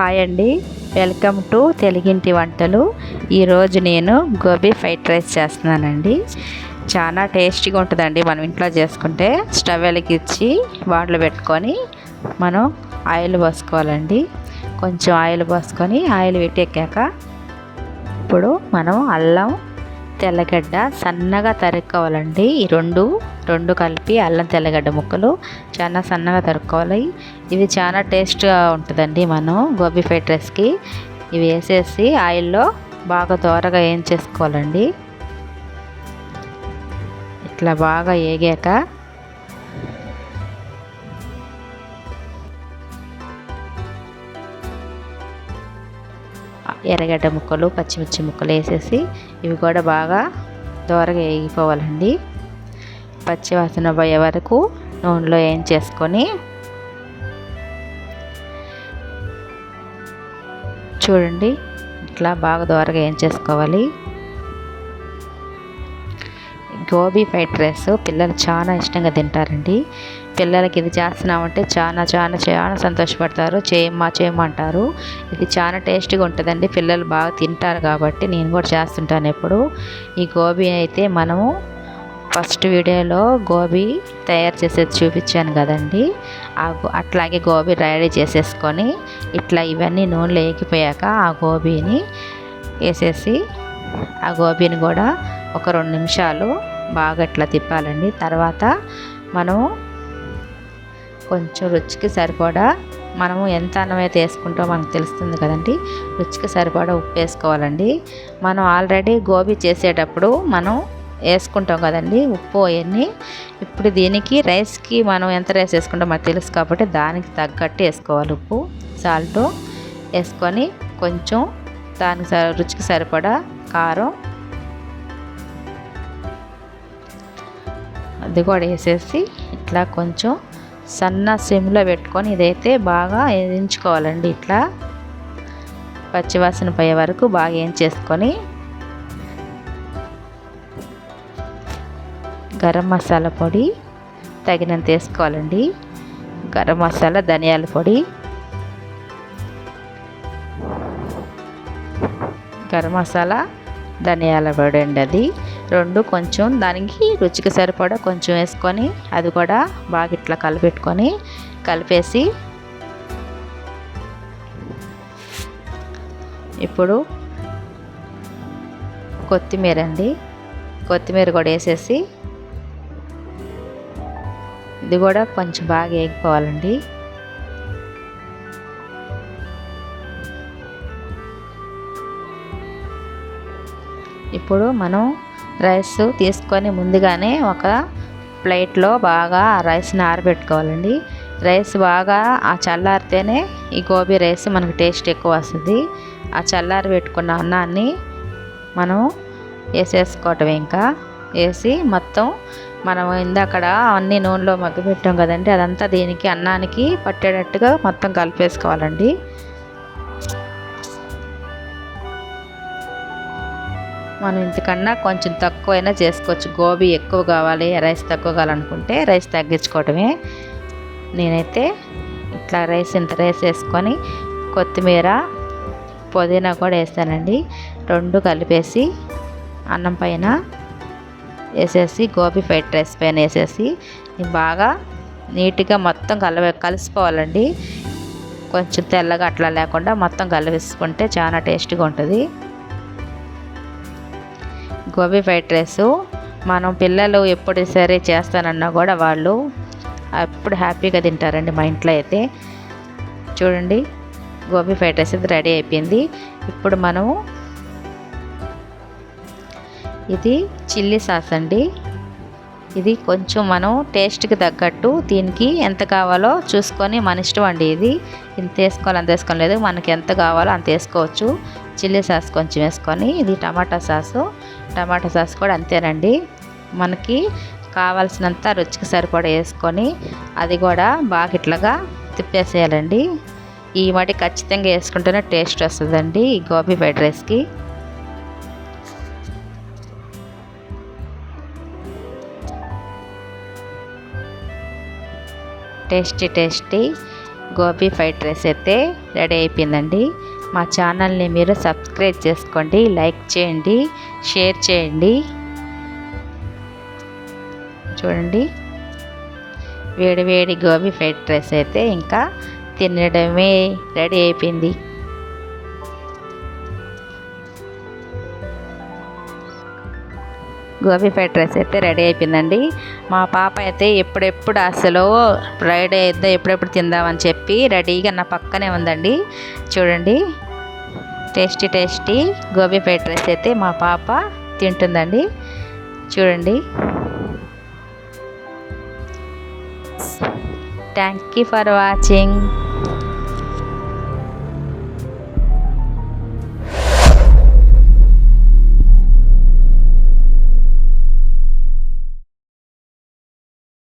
Hi అండి. Welcome to తెలుగింటి వంటలు. ఈరోజు నేను గోబీ ఫ్రైడ్ రైస్ చేస్తున్నానండి. చాలా టేస్టీగా ఉంటుందండి మనం ఇంట్లో చేసుకుంటే. స్టవ్ వెలిగించి వాటిలో పెట్టుకొని మనం ఆయిల్ పోసుకోవాలండి. కొంచెం ఆయిల్ పోసుకొని ఆయిల్ పెట్టెక్కాక ఇప్పుడు మనం అల్లం తెల్లగడ్డ సన్నగా తరుక్కోవాలండి. ఈ రెండు రెండు కలిపి అల్లం తెల్లగడ్డ ముక్కలు చాలా సన్నగా తరుక్కోవాలి. ఇవి చాలా టేస్ట్గా ఉంటుందండి మనం గోబీ ఫ్రైడ్ రైస్కి. ఇవి వేసేసి ఆయిల్లో బాగా దోరగా ఏం చేసుకోవాలండి? ఇట్లా బాగా ఏగాక ఎర్రగడ్డ ముక్కలు పచ్చిమిర్చి ముక్కలు వేసేసి ఇవి కూడా బాగా దోరగా వేగిపోవాలండి. పచ్చి వాసన పోయే వరకు నూనెలో ఏం చేసుకొని చూడండి ఇట్లా బాగా దోరగా ఏం చేసుకోవాలి. గోబీ ఫ్రైడ్ రైస్ పిల్లలు చాలా ఇష్టంగా తింటారండి. పిల్లలకి ఇది చేస్తున్నామంటే చాలా చాలా చాలా సంతోషపడతారు. చేయమ్మా చేయమంటారు ఇది చాలా టేస్టీగా ఉంటుందండి. పిల్లలు బాగా తింటారు కాబట్టి నేను కూడా చేస్తుంటాను ఎప్పుడు. ఈ గోబీ అయితే మనము ఫస్ట్ వీడియోలో గోబీ తయారు చేసేది చూపించాను కదండి. అట్లాగే గోబీ రెడీ చేసేసుకొని ఇట్లా ఇవన్నీ నూనెలో వేగిపోయాక ఆ గోబీని వేసేసి ఆ గోబీని కూడా ఒక రెండు నిమిషాలు బాగా ఇట్లా తిప్పాలండి. తర్వాత మనం కొంచెం రుచికి సరిపడా మనము ఎంత అన్నం అయితే వేసుకుంటామో మనకు తెలుస్తుంది కదండి. రుచికి సరిపడా ఉప్పు వేసుకోవాలండి. మనం ఆల్రెడీ గోబీ చేసేటప్పుడు మనం వేసుకుంటాం కదండి ఉప్పు అవన్నీ. ఇప్పుడు దీనికి రైస్కి మనం ఎంత రైస్ వేసుకుంటాం మనకు తెలుసు కాబట్టి దానికి తగ్గట్టు వేసుకోవాలి ఉప్పు సాల్ట్ వేసుకొని కొంచెం దానికి రుచికి సరిపడా కారం అది కూడా వేసేసి ఇట్లా కొంచెం సన్న సిమ్లో పెట్టుకొని ఇదైతే బాగా వేయించుకోవాలండి ఇట్లా. పచ్చివాసన పోయే వరకు బాగా వేయించేసుకొని గరం మసాలా పొడి తగినంత వేసుకోవాలండి. గరం మసాలా ధనియాల పొడి. గరం మసాలా ధనియాల పొడి అండి అది. రెండు కొంచెం దానికి రుచికి సరిపడా కొంచెం వేసుకొని అది కూడా బాగా ఇట్లా కలిపెట్టుకొని కలిపేసి ఇప్పుడు కొత్తిమీర అండి. కొత్తిమీర కూడా వేసేసి ఇది కూడా కొంచెం బాగా వేగిపోవాలండి. ఇప్పుడు మనం రైస్ తీసుకొని ముందుగానే ఒక ప్లేట్లో బాగా రైస్ని ఆరబెట్టుకోవాలండి. రైస్ బాగా ఆ చల్లారితేనే ఈ గోబీ రైస్ మనకు టేస్ట్ ఎక్కువ వస్తుంది. ఆ చల్లారి పెట్టుకున్న అన్నాన్ని మనం వేసేసుకోవటం ఇంకా. వేసి మొత్తం మనం ఇందాకడ అన్ని నూనెలో మగ్గిపెట్టాం కదండి అదంతా దీనికి అన్నానికి పట్టేటట్టుగా మొత్తం కలిపేసుకోవాలండి. మనం ఇంతకన్నా కొంచెం తక్కువైనా చేసుకోవచ్చు. గోబీ ఎక్కువ కావాలి రైస్ తక్కువ కావాలనుకుంటే రైస్ తగ్గించుకోవటమే నేనైతే ఇట్లా రైస్ ఇంత రైస్ వేసుకొని కొత్తిమీర పుదీనా కూడా వేస్తానండి. రెండు కలిపేసి అన్నం పైన వేసేసి గోబీ ఫ్రైడ్ రైస్ పైన వేసేసి బాగా నీట్గా మొత్తం కల కలిసిపోవాలండి. కొంచెం తెల్లగా అట్లా లేకుండా మొత్తం కలిపేసుకుంటే చాలా టేస్ట్గా ఉంటుంది. Gobi fried rice. మనం పిల్లలు ఎప్పుడు సరే చేస్తానన్నా కూడా వాళ్ళు అప్పుడు హ్యాపీగా తింటారండి మా ఇంట్లో అయితే. చూడండి గోబీ ఫ్రైడ్ రైస్ అయితే రెడీ అయిపోయింది. ఇప్పుడు మనము ఇది చిల్లీ సాస్ అండి. ఇది కొంచెం మనం టేస్ట్కి తగ్గట్టు దీనికి ఎంత కావాలో చూసుకొని మన ఇష్టం అండి ఇది. ఇంత వేసుకోవాలి అంత వేసుకోలేదు మనకి ఎంత కావాలో అంత వేసుకోవచ్చు. చిల్లీ సాస్ కొంచెం వేసుకొని ఇది టమాటా సాసు. టమాటా సాస్ కూడా అంతేనండి. మనకి కావాల్సినంత రుచికి సరిపడా వేసుకొని అది కూడా బాగా ఇట్లాగా తిప్పేసేయాలండి. ఈ మటి ఖచ్చితంగా వేసుకుంటేనే టేస్ట్ వస్తుందండి ఈ గోబీ ఫ్రైడ్ రైస్కి. Tasty tasty gobi fried rice అయితే రెడీ అయిపోయిందండి. మా ఛానల్ని మీరు సబ్స్క్రైబ్ చేసుకోండి లైక్ చేయండి షేర్ చేయండి. చూడండి. వేడి వేడి గోబీ ఫ్రైడ్ రైస్ అయితే ఇంకా తినడమే రెడీ అయిపోయింది. గోబీ ఫ్రైడ్ రైస్ అయితే రెడీ అయిపోయిందండి. మా పాప అయితే ఎప్పుడెప్పుడు అసలు ఫ్రైడ్ అయితే ఎప్పుడెప్పుడు తిందామని చెప్పి రెడీగా నా పక్కనే ఉందండి. చూడండి. Tasty tasty gobi fried rice అయితే మా పాప తింటుందండి. చూడండి. Thank you for watching